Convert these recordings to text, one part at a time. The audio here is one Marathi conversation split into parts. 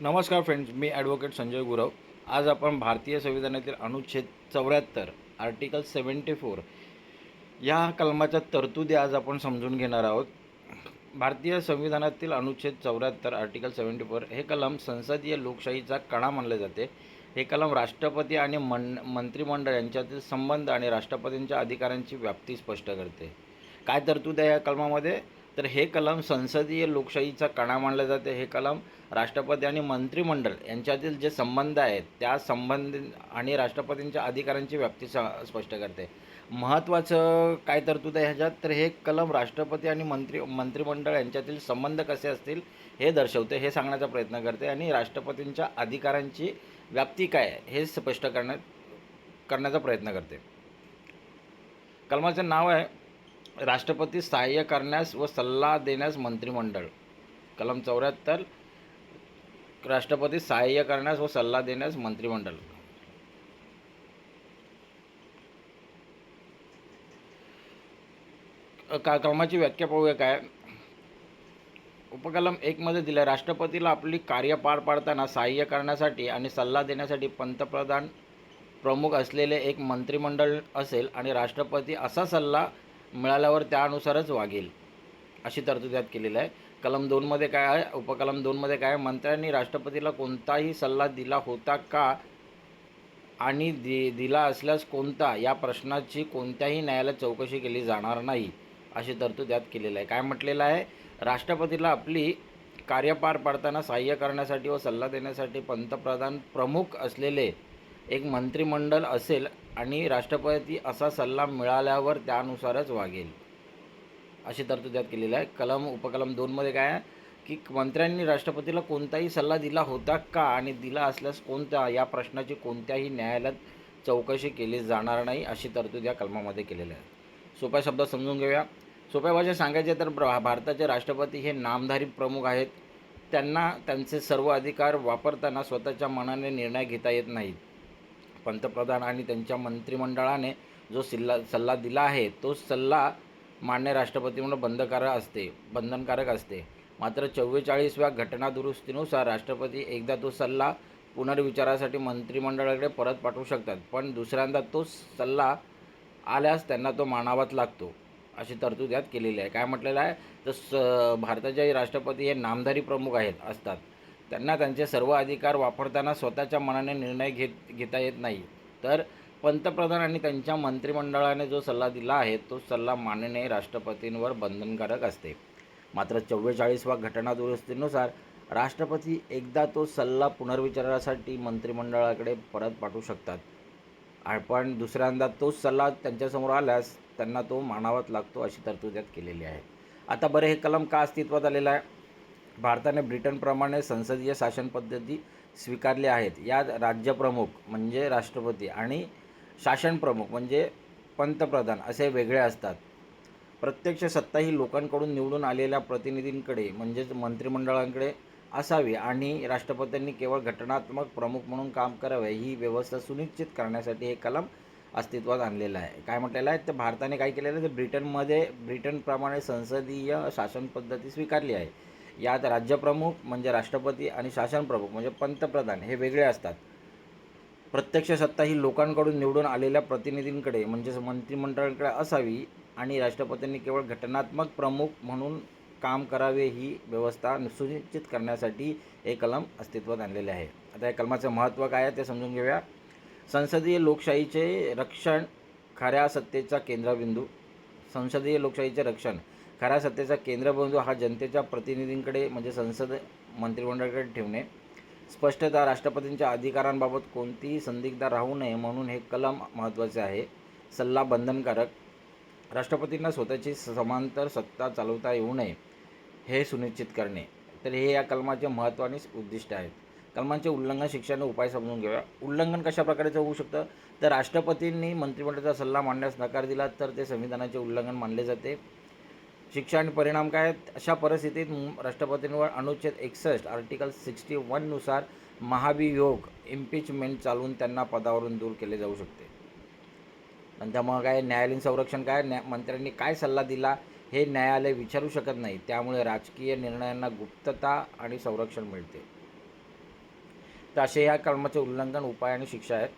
नमस्कार फ्रेंड्स मी ॲडव्होकेट संजय गुरव. आज आपण भारतीय संविधानातील अनुच्छेद चौऱ्याहत्तर आर्टिकल सेवन्टी फोर या कलमाच्या तरतुदी आज आपण समजून घेणार आहोत. भारतीय संविधानातील अनुच्छेद चौऱ्याहत्तर आर्टिकल सेवन्टी फोर हे कलम संसदीय लोकशाहीचा कणा मानले जाते. हे कलम राष्ट्रपती आणि मन मंत्रिमंडळ यांच्यातील संबंध आणि राष्ट्रपतींच्या अधिकारांची व्याप्ती स्पष्ट करते. काय तरतूद आहे या कलमामध्ये? तर हे कलम संसदीय लोकशाहीचा कणा मानले जाते. हे कलम राष्ट्रपती आणि मंत्रिमंडळ यांच्यातील जे संबंध आहेत त्या संबंध आणि राष्ट्रपतींच्या अधिकारांची व्याप्ती स स्पष्ट करते. महत्त्वाचं काय तरतूद आहे ह्याच्यात? तर हे कलम राष्ट्रपती आणि मंत्री मंत्रिमंडळ यांच्यातील संबंध कसे असतील हे दर्शवते हे सांगण्याचा प्रयत्न करते. आणि राष्ट्रपतींच्या अधिकारांची व्याप्ती काय हे स्पष्ट करण्यात करण्याचा प्रयत्न करते. कलमाचं नाव आहे राष्ट्रपती सहाय्य करण्यास व सल्ला देण्यास मंत्रिमंडळ. कलम चौऱ्याहत्तर राष्ट्रपती सहाय्य करण्यास व सल्ला देण्यास मंत्रिमंडळ. का कलमाची व्याख्या पाहूया काय? उपकलम एकमध्ये दिलं आहे राष्ट्रपतीला आपली कार्य पार पाडताना सहाय्य करण्यासाठी आणि सल्ला देण्यासाठी पंतप्रधान प्रमुख असलेले एक मंत्रिमंडळ असेल आणि राष्ट्रपती असा सल्ला मिळाल्यावर त्यानुसारच वागेल अशी तरतूद यात केलेली आहे. कलम दोनमध्ये काय आहे? उपकलम दोनमध्ये काय आहे? मंत्र्यांनी राष्ट्रपतीला कोणताही सल्ला दिला होता का? आणि दि दिला असल्यास कोणता? या प्रश्नाची कोणत्याही न्यायालयात चौकशी केली जाणार नाही अशी तरतूद यात केलेलं आहे. काय म्हटलेलं आहे? राष्ट्रपतीला आपली कार्य पार पाडताना सहाय्य करण्यासाठी व सल्ला देण्यासाठी पंतप्रधान प्रमुख असलेले एक मंत्रिमंडळ असेल आणि राष्ट्रपती असा सल्ला मिळाल्यावर त्यानुसारच वागेल. अशी तरतूद त्यात केलेली आहे. कलम उपकलम दोनमध्ये काय आहे? की मंत्र्यांनी राष्ट्रपतीला कोणताही सल्ला दिला होता का? आणि दिला असल्यास कोणता या प्रश्नाची कोणत्याही न्यायालयात चौकशी केली जाणार नाही अशी तरतूद या कलमामध्ये केलेली आहे. सोप्या शब्दात समजून घेऊया. सोप्या भाषेत सांगायचे तर भारताचे राष्ट्रपती हे नामधारी प्रमुख आहेत. त्यांना त्यांचे सर्व अधिकार वापरताना स्वतःच्या मनाने निर्णय घेता येत नाहीत. पंतप्रधान आणि त्यांच्या मंत्रिमंडळाने जो सल्ला सल्ला दिला आहे तो सल्ला मान्य राष्ट्रपतीमुळे बंधकारक असते बंधनकारक असते. मात्र चव्वेचाळीसव्या घटनादुरुस्तीनुसार राष्ट्रपती एकदा तो सल्ला पुनर्विचारासाठी मंत्रिमंडळाकडे परत पाठवू शकतात पण दुसऱ्यांदा तो सल्ला आल्यास त्यांना तो मानावाच लागतो अशी तरतूद यात केलेली आहे. काय म्हटलेलं आहे? तर स भारताचे राष्ट्रपती हे नामधारी प्रमुख आहेत असतात. त्यांना त्यांचे सर्व अधिकार वापरताना स्वतःच्या मनाने निर्णय घेत घेता येत नाही. तर पंतप्रधान आणि त्यांच्या मंत्रिमंडळाने जो सल्ला दिला आहे तो सल्ला मानणे राष्ट्रपतींवर बंधनकारक असते. मात्र चव्वेचाळीसवा घटनादुरुस्तीनुसार राष्ट्रपती एकदा तो सल्ला पुनर्विचारासाठी मंत्रिमंडळाकडे परत पाठवू शकतात. पण दुसऱ्यांदा तोच सल्ला त्यांच्यासमोर आल्यास त्यांना तो मानावाच लागतो अशी तरतूद यात केलेली आहे. आता बरे हे कलम का अस्तित्वात आलेलं आहे? भारताने ब्रिटनप्रमाणे संसदीय शासनपद्धती स्वीकारल्या आहेत. यात राज्यप्रमुख म्हणजे राष्ट्रपती आणि शासनप्रमुख म्हणजे पंतप्रधान असे वेगळे असतात. प्रत्यक्ष सत्ता ही लोकांकडून निवडून आलेल्या प्रतिनिधींकडे म्हणजेच मंत्रिमंडळांकडे असावी आणि राष्ट्रपतींनी केवळ घटनात्मक प्रमुख म्हणून काम करावे ही व्यवस्था सुनिश्चित करण्यासाठी हे कलम अस्तित्वात आणलेलं आहे. काय म्हटलेलं आहे? तर भारताने काय केलेलं आहे? तर ब्रिटनमध्ये ब्रिटनप्रमाणे संसदीय शासन पद्धती स्वीकारली आहे. यात राज्यप्रमुख म्हणजे राष्ट्रपती आणि शासनप्रमुख म्हणजे पंतप्रधान हे वेगळे असतात. प्रत्यक्ष सत्ता ही लोकांकडून निवडून आलेल्या प्रतिनिधींकडे म्हणजेच मंत्रिमंडळाकडे असावी आणि राष्ट्रपतींनी केवळ घटनात्मक प्रमुख म्हणून काम करावे ही व्यवस्था सुनिश्चित करण्यासाठी हे कलम अस्तित्वात आणलेले आहे. आता या कलमाचं महत्त्व काय आहे ते समजून घेऊया. संसदीय लोकशाहीचे रक्षण खऱ्या सत्तेचा केंद्रबिंदू. संसदीय लोकशाहीचे रक्षण खऱ्या सत्तेचा केंद्रबिंदू हा जनतेच्या प्रतिनिधींकडे म्हणजे संसद मंत्रिमंडळाकडे ठेवणे. स्पष्टता राष्ट्रपतींच्या अधिकारांबाबत कोणतीही संदिग्धता राहू नये म्हणून हे कलम महत्त्वाचे आहे. सल्ला बंधनकारक. राष्ट्रपतींना स्वतःची समांतर सत्ता चालवता येऊ नये हे सुनिश्चित करणे. तर हे या कलमाचे महत्त्व आणि उद्दिष्ट आहेत. कलमांचे उल्लंघन शिक्षण उपाय समजून घेऊया. उल्लंघन कशा प्रकारचं होऊ शकतं? तर राष्ट्रपतींनी मंत्रिमंडळाचा सल्ला मांडण्यास नकार दिला तर ते संविधानाचे उल्लंघन मानले जाते. शिक्षा आणि परिणाम काय आहेत? अशा परिस्थितीत राष्ट्रपतींवर अनुच्छेद एकसष्ट आर्टिकल सिक्स्टी वननुसार महाभियोग इम्पिचमेंट चालवून त्यांना पदावरून दूर केले जाऊ शकते. नंतर मग काय न्यायालयीन संरक्षण काय? न्या मंत्र्यांनी काय सल्ला दिला हे न्यायालय विचारू शकत नाही. त्यामुळे राजकीय निर्णयांना गुप्तता आणि संरक्षण मिळते. तर असे या कलमाचे उल्लंघन उपाय आणि शिक्षा आहेत.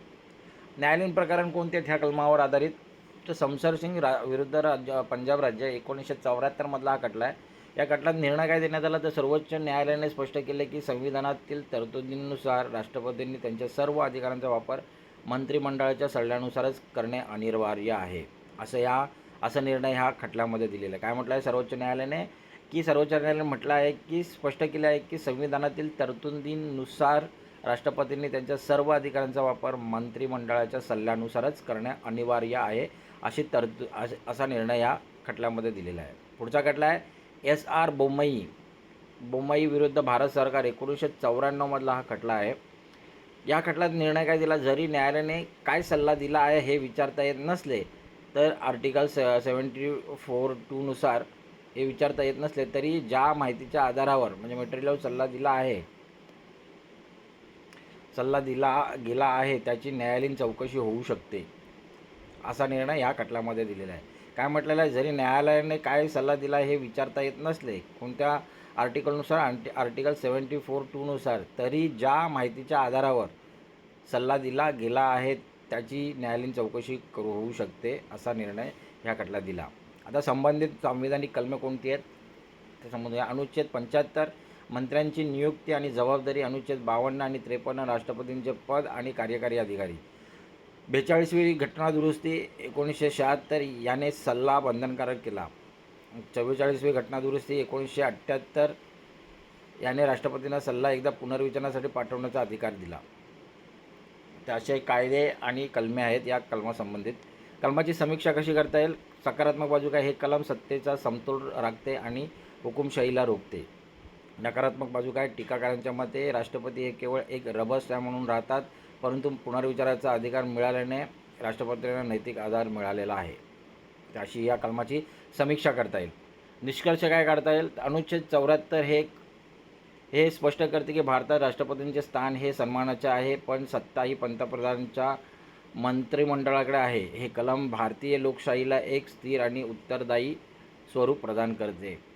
न्यायालयीन प्रकरण कोणते ह्या कलमावर आधारित तर समसर सिंग रा विरुद्ध राज्य पंजाब राज्य एकोणीसशे चौऱ्याहत्तरमधला हा खटला आहे. या खटल्यात निर्णय काय देण्यात आला? तर सर्वोच्च न्यायालयाने स्पष्ट केले की संविधानातील तरतुदींनुसार राष्ट्रपतींनी त्यांच्या सर्व अधिकारांचा वापर मंत्रिमंडळाच्या सल्ल्यानुसारच करणे अनिवार्य आहे. असं या असा निर्णय ह्या खटल्यामध्ये दिलेला आहे. काय म्हटलं आहे सर्वोच्च न्यायालयाने? की सर्वोच्च न्यायालयाने म्हटलं आहे की स्पष्ट केलं आहे की संविधानातील तरतुदींनुसार राष्ट्रपतींनी त्यांच्या सर्व अधिकारांचा वापर मंत्रिमंडळाच्या सल्ल्यानुसारच करणे अनिवार्य आहे अशी तरतू अस- असा निर्णय या खटल्यामध्ये दिलेला आहे. पुढचा खटला आहे एस आर बोम्मई बोम्मई विरुद्ध भारत सरकार एकोणीसशे चौऱ्याण्णवमधला हा खटला आहे. या खटल्यात निर्णय काय दिला? जरी न्यायालयाने काय सल्ला दिला आहे हे विचारता येत नसले तर आर्टिकल से सेवन्टी फोर टूनुसार हे विचारता येत नसले तरी ज्या माहितीच्या आधारावर म्हणजे मटेरियल सल्ला दिला आहे सल्ला दिला गेला आहे त्याची न्यायालयीन चौकशी होऊ शकते असा निर्णय या खटल्यामध्ये दिलेला आहे. काय म्हटलेलं आहे? जरी न्यायालयाने काय सल्ला दिला हे विचारता येत नसले कोणत्या आर्टिकलनुसार आंटी आर्टिकल सेवन्टी फोर टूनुसार तरी ज्या माहितीच्या आधारावर सल्ला दिला गेला आहे त्याची न्यायालयीन चौकशी करू होऊ शकते असा निर्णय ह्या खटल्यात दिला. आता संबंधित संविधानिक कलमे कोणती आहेत? ते संबंध अनुच्छेद पंच्याहत्तर मंत्र्यांची नियुक्ती आणि जबाबदारी अनुच्छेद बावन्न आणि त्रेपन्न राष्ट्रपतींचे पद आणि कार्यकारी अधिकारी. बेचाळीसवी घटना दुरुस्ती एकोणीसशे शहात्तर याने सल्ला बंधनकारक केला. चव्वेचाळीसवी घटना दुरुस्ती एकोणीसशे अठ्ठ्याहत्तर याने राष्ट्रपतींना सल्ला एकदा पुनर्विचारणासाठी पाठवण्याचा अधिकार दिला. तर असे कायदे आणि कलमे आहेत या कलमासंबंधित. कलमाची समीक्षा कशी करता येईल? सकारात्मक बाजू काय? हे कलम सत्तेचा समतोल राखते आणि हुकुमशाहीला रोखते. नकारात्मक बाजू काय? टीकाकारांच्या मते राष्ट्रपती हे केवळ एक रबर स्टॅम्प म्हणून राहतात परंतु पुनर्विचाराचा अधिकार मिळाल्याने राष्ट्रपतींना नैतिक आधार मिळालेला आहे. अशी या कलमाची समीक्षा करता येईल. निष्कर्ष काय काढता येईल? अनुच्छेद चौऱ्याहत्तर हे हे स्पष्ट करते की भारतात राष्ट्रपतींचे स्थान हे सन्मानाचे आहे पण सत्ता ही पंतप्रधानांच्या मंत्रिमंडळाकडे आहे. हे कलम भारतीय लोकशाहीला एक स्थिर आणि उत्तरदायी स्वरूप प्रदान करते.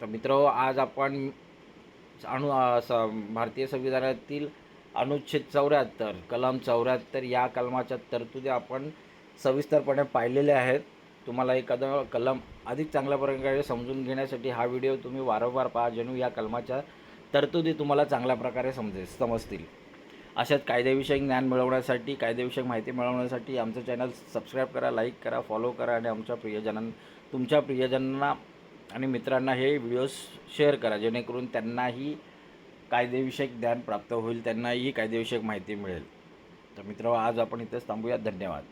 तर मित्र आज आपण अनु भारतीय संविधानातील अनुच्छेद चौऱ्याहत्तर कलम चौऱ्याहत्तर या कलमाच्या तरतुदी आपण सविस्तरपणे पाहिलेल्या आहेत. तुम्हाला एखादं कलम अधिक चांगल्या प्रकारे समजून घेण्यासाठी हा व्हिडिओ तुम्ही वारंवार पहा जेणू या कलमाच्या तरतुदी तुम्हाला चांगल्या प्रकारे समजेल समजतील. अशाच कायदेविषयक ज्ञान मिळवण्यासाठी कायदेविषयक माहिती मिळवण्यासाठी आमचं चॅनल सबस्क्राईब करा लाईक करा फॉलो करा आणि आमच्या प्रियजनां तुमच्या प्रियजनांना आणि मित्रांना हे व्हिडिओज शेअर करा जेणेकरून त्यांनाही कायदेविषयक ज्ञान प्राप्त होईल त्यांनाही कायदेविषयक माहिती मिळेल. तर मित्र आज आपण इथेच थांबूया धन्यवाद.